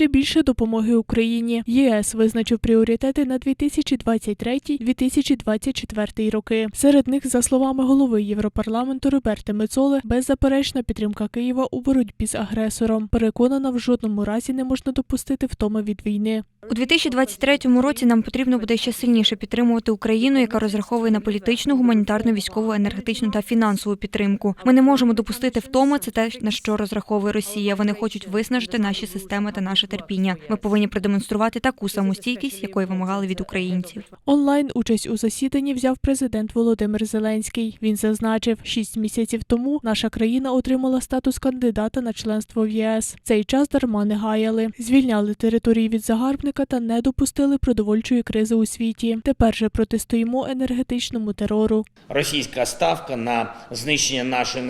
Ще більше допомоги Україні. ЄС визначив пріоритети на 2023-2024 роки. Серед них, за словами голови Європарламенту Роберти Мецоли, беззаперечна підтримка Києва у боротьбі з агресором. Переконана, в жодному разі не можна допустити втоми від війни. У 2023 році нам потрібно буде ще сильніше підтримувати Україну, яка розраховує на політичну, гуманітарну, військову, енергетичну та фінансову підтримку. Ми не можемо допустити втоми. Це те, на що розраховує Росія. Вони хочуть виснажити наші системи та наше терпіння. Ми повинні продемонструвати таку самостійкість, якої вимагали від українців. Онлайн участь у засіданні взяв президент Володимир Зеленський. Він зазначив, шість місяців тому наша країна отримала статус кандидата на членство в ЄС. Цей час дарма не гаяли, звільняли території від загарбника та не допустили продовольчої кризи у світі. Тепер же протистоїмо енергетичному терору. російська ставка на знищення нашої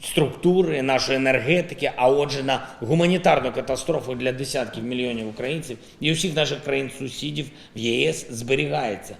енергоструктури, нашої енергетики, а отже, на гуманітарну катастрофу для десятків мільйонів українців і усіх наших країн-сусідів в ЄС зберігається.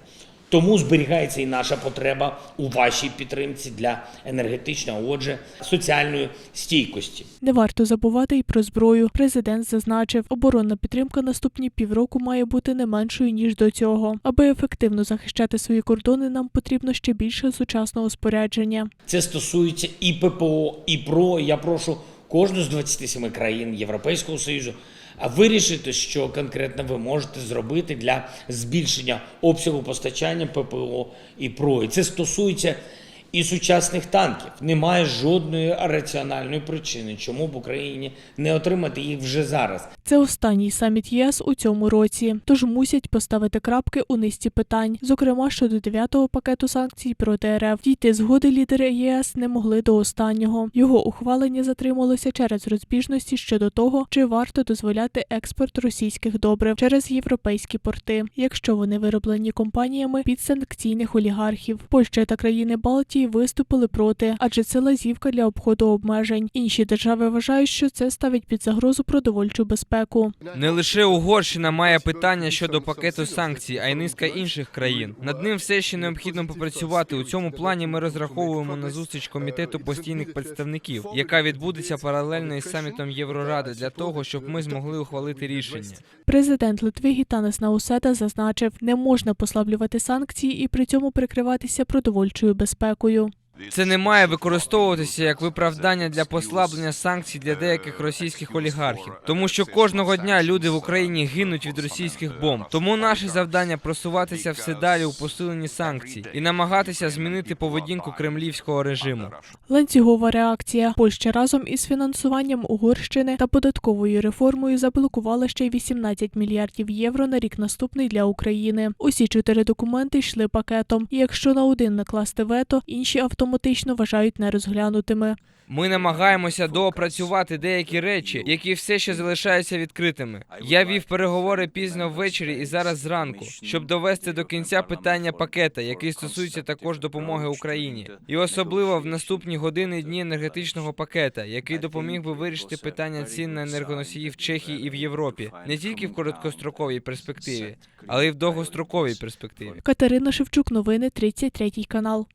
Тому зберігається і наша потреба у вашій підтримці для енергетичної, отже, соціальної стійкості. Не варто забувати й про зброю. Президент зазначив, оборонна підтримка наступні півроку має бути не меншою ніж до цього. Аби ефективно захищати свої кордони, нам потрібно ще більше сучасного спорядження. Це стосується і ППО, і ПРО. Я прошу кожну з 27 країн Європейського Союзу а вирішити, що конкретно ви можете зробити для збільшення обсягу постачання ППО і ПРО. І це стосується і сучасних танків. Немає жодної раціональної причини, чому б Україні не отримати їх вже зараз. Це останній саміт ЄС у цьому році, тож мусять поставити крапки у низці питань, зокрема щодо дев'ятого пакету санкцій проти РФ. Дійти згоди лідери ЄС не могли до останнього. Його ухвалення затрималося через розбіжності щодо того, чи варто дозволяти експорт російських добрив через європейські порти, якщо вони вироблені компаніями підсанкційних олігархів. Польща та країни Балтії виступили проти, адже це лазівка для обходу обмежень. Інші держави вважають, що це ставить під загрозу продовольчу безпеку. Не лише Угорщина має питання щодо пакету санкцій, а й низка інших країн. Над ним все ще необхідно попрацювати. У цьому плані ми розраховуємо на зустріч комітету постійних представників, яка відбудеться паралельно із самітом Євроради для того, щоб ми змогли ухвалити рішення. Президент Литви Гітанес Науседа зазначив, не можна послаблювати санкції і при цьому прикриватися продовольчою безпекою. Дякую. Це не має використовуватися як виправдання для послаблення санкцій для деяких російських олігархів, тому що кожного дня люди в Україні гинуть від російських бомб. Тому наше завдання просуватися все далі у посиленні санкцій і намагатися змінити поведінку кремлівського режиму. Ланцюгова реакція. Польща разом із фінансуванням Угорщини та податковою реформою заблокувала ще й 18 мільярдів євро на рік наступний для України. Усі чотири документи йшли пакетом. І якщо на один накласти вето, інші автоматично вважають нерозглянутими. Ми намагаємося доопрацювати деякі речі, які все ще залишаються відкритими. Я вів переговори пізно ввечері і зараз зранку, щоб довести до кінця питання пакета, який стосується також допомоги Україні, і особливо в наступні години і дні енергетичного пакета, який допоміг би вирішити питання цін на енергоносії в Чехії і в Європі, не тільки в короткостроковій перспективі, але й в довгостроковій перспективі. Катерина Шевчук, новини 33 канал.